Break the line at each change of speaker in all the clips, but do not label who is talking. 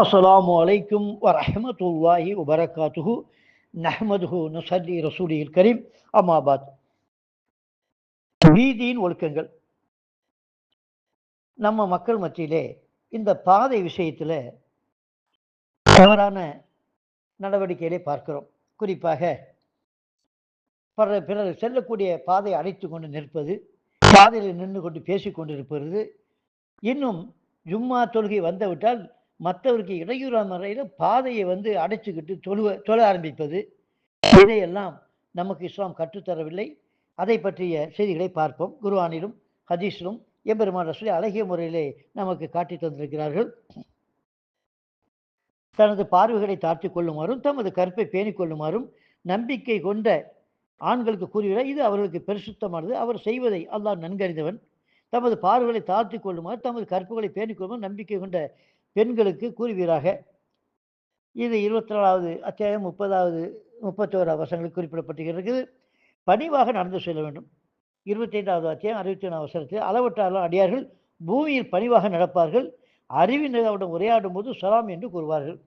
அஸ்ஸலாமு அலைக்கும் வரஹமத்துல்லாஹி வபரகாத்துஹு. நஹமதுஹு நுசல்லி ரசூலில் கரீம். அம்மாபாத் வீதியின் ஒழுக்கங்கள். நம்ம மக்கள் மத்தியிலே இந்த பாதை விஷயத்தில் தவறான நடவடிக்கைகளை பார்க்கிறோம். குறிப்பாக பிற பிறர் செல்லக்கூடிய பாதை அடைத்து கொண்டு நிற்பது பாதையில் நின்று கொண்டு பேசிக்கொண்டிருப்பது இன்னும் ஜும்மா தொழுகை வந்துவிட்டால் மற்றவருக்கு இடையூறான முறையில் பாதையை வந்து அடைச்சிக்கிட்டு தொழுவ தொழ ஆரம்பிப்பது. இதையெல்லாம் நமக்கு இஸ்லாம் கற்றுத்தரவில்லை. அதை பற்றிய செய்திகளை பார்ப்போம். குருவானிலும் ஹதீஸிலும் எம்பெருமான் ரசூலை அழகிய முறையிலே நமக்கு காட்டி தந்திருக்கிறார்கள். தனது பார்வைகளை தாழ்த்தி கொள்ளுமாறும் தமது கற்பை பேணிக் கொள்ளுமாறும் நம்பிக்கை கொண்ட ஆண்களுக்கு கூறுகிறார். இது அவர்களுக்கு பெருசுத்தமானது. அவர் செய்வதை அல்லாஹ் நன்கறிந்தவன். தமது பார்வைகளை தாழ்த்தி கொள்ளுமாறு தமது கற்புகளை பேணிக் கொள்ளுமாறு நம்பிக்கை கொண்ட பெண்களுக்கு கூறுவீராக. இது இருபத்தி நாலாவது அத்தியாயம் முப்பதாவது முப்பத்தோராவது வசனங்களில் குறிப்பிடப்பட்டிருக்கிறது. பணிவாக நடந்து செல்ல வேண்டும். இருபத்தி ஐந்தாவது அத்தியாயம் அறுபத்தி ஒன்றாம் வசனத்தில் அளவற்றாலும் அடியார்கள் பூமியில் பணிவாக நடப்பார்கள் அறிவினருடன் உரையாடும் போது சலாம் என்று கூறுவார்கள்.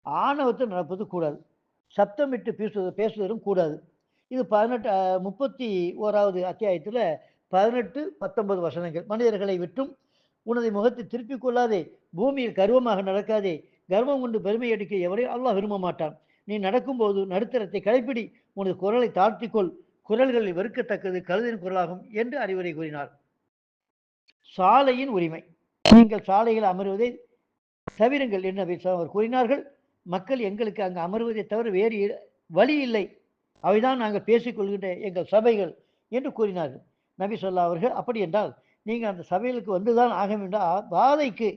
ஆணவத்தில் நடப்பது கூடாது. சப்தமிட்டு பேசுவது பேசுவதும் கூடாது. இது பதினெட்டு முப்பத்தி ஓராவது அத்தியாயத்தில் பதினெட்டு பத்தொன்பது வசனங்கள். மனிதர்களை விட்டும் உனது முகத்தை திருப்பிக் கொள்ளாதே. பூமியில் கர்வமாக நடக்காதே. கர்வம் கொண்டு பெருமை அடிக்க எவரையும் அல்லாஹ் விரும்ப மாட்டான். நீ நடக்கும்போது நடுத்தரத்தை கடைப்பிடி. உனது குரலை தாழ்த்திக்கொள். குரல்களில் வெறுக்கத்தக்கது கழுதின் குரலாகும் என்று அறிவுரை கூறினார். சாலையின் உரிமை. நீங்கள் சாலையில் அமர்வதை தவிருங்கள் என்று அவர் கூறினார்கள். மக்கள் எங்களுக்கு அங்கு அமர்வதை தவிர வேறு வழி இல்லை. அவைதான் நாங்கள் பேசிக்கொள்கின்ற எங்கள் சபைகள் என்று கூறினார்கள். நபி சொல்லா அவர்கள் அப்படி என்றால் நீங்கள் அந்த சபைகளுக்கு வந்துதான் ஆக வேண்டாம் பாதைக்கு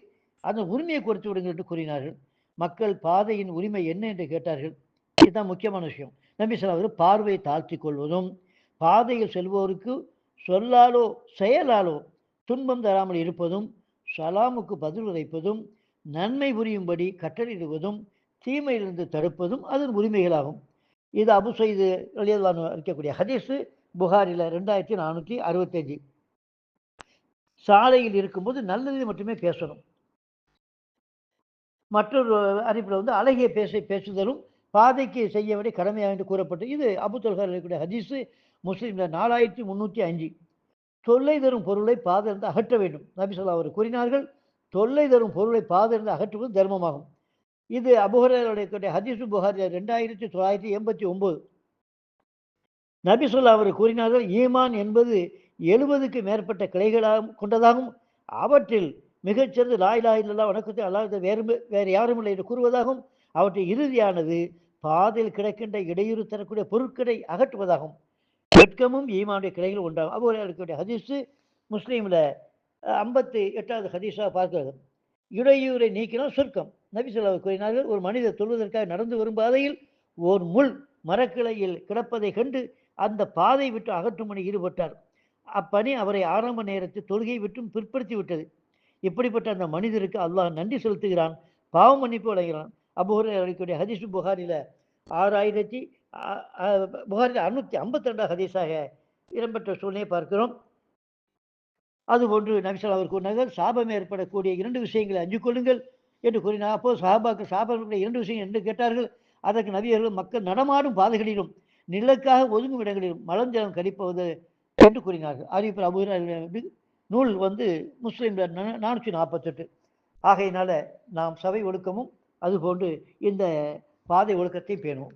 அந்த உரிமையை குறைத்து விடுங்கள் என்று கூறினார்கள். மக்கள் பாதையின் உரிமை என்ன என்று கேட்டார்கள். இதுதான் முக்கியமான விஷயம். நபி சொல்லா அவர்கள் பார்வையை தாழ்த்தி கொள்வதும் பாதையில் செல்வோருக்கு சொல்லாலோ செயலாலோ துன்பம் தராமல் இருப்பதும் சலாமுக்கு பதில் உரைப்பதும் நன்மை புரியும்படி கட்டளையிடுவதும் தீமையிலிருந்து தடுப்பதும் அதன் உரிமைகளாகும். இது அபு செய்து இருக்கக்கூடிய ஹதீஸு புகாரில் ரெண்டாயிரத்தி நானூற்றி அறுபத்தஞ்சு. சாலையில் இருக்கும்போது நல்லது மட்டுமே பேசணும். மற்றொரு அறிப்பில் வந்து அழகிய பேச பேசுதலும் பாதைக்கு செய்ய வேண்டிய கடமையாக என்று கூறப்பட்டு இது அபுத்தல்கார் இருக்கக்கூடிய ஹதீஸு முஸ்லீமில் நாலாயிரத்தி முந்நூற்றி அஞ்சு தொல்லை தரும் பொருளை பாதிருந்து அகற்ற வேண்டும். நபிசல்லா அவர் கூறினார்கள் தொல்லை தரும் பொருளை பாதிருந்து அகற்றுவது தர்மமாகும். இது அபுஹருடைய ஹதீசு புகாரி ரெண்டாயிரத்தி தொள்ளாயிரத்தி எண்பத்தி ஒம்பது. நபிசுல்லா அவர் கூறினார்கள் ஈமான் என்பது எழுபதுக்கு மேற்பட்ட கிளைகளாகவும் கொண்டதாகவும் அவற்றில் மிகச்சிறந்த லாய் லாயில்லா வணக்கத்தை அல்லாத வேறு வேறு யாரும் இல்லை என்று கூறுவதாகவும் அவற்றின் இறுதியானது பாதையில் கிடக்கின்ற இடையூறு தரக்கூடிய பொருட்களை அகற்றுவதாகும் வெட்கமும் ஈமானுடைய கிளைகள் ஒன்றாகும் அபுஹர் இருக்கக்கூடிய ஹதீஸு முஸ்லீமில் ஐம்பத்தி எட்டாவது ஹதீஸாக பார்க்கிறது. இடையூரை நீக்கினால் சொர்க்கம். நபிசுல்லாவை கூறினார்கள் ஒரு மனிதர் தொழுவதற்காக நடந்து வரும் பாதையில் ஓர் முள் மரக்கிளையில் கிடப்பதை கண்டு அந்த பாதை விட்டு அகற்றும் பணி ஈடுபட்டார். அப்பணி அவரை ஆரம்ப நேரத்தில் தொழுகை விட்டும் பிற்படுத்தி விட்டது. இப்படிப்பட்ட அந்த மனிதருக்கு அல்லாஹ் நன்றி செலுத்துகிறான் பாவ மன்னிப்பு வழங்குகிறான். அபுஹர் அளிக்கக்கூடிய ஹதீஸ் புகாரில் ஆறாயிரத்தி புகாரில் அறுநூற்றி ஐம்பத்தி ரெண்டாம் ஹதீஸாக இடம்பெற்ற சூழ்நிலையை பார்க்கிறோம். அதுபோன்று நபிசல் அவர் கூறினார்கள் சாபம் ஏற்படக்கூடிய இரண்டு விஷயங்களை அஞ்சு கொள்ளுங்கள் என்று கூறினார். அப்போ சாபாக்கு சாபம் இரண்டு விஷயங்கள் என்று கேட்டார்கள். அதற்கு நபியர்கள் மக்கள் நடமாடும் பாதைகளிலும் நிலக்காக ஒதுங்கும் இடங்களிலும் மலஞ்சலம் கழிப்பது என்று கூறினார்கள். அறிவிப்பில் அபு நூல் வந்து முஸ்லீம் நானூற்றி நாற்பத்தெட்டு. ஆகையினால நாம் சபை ஒழுக்கமும் அதுபோன்று இந்த பாதை ஒழுக்கத்தை பேணுவோம்.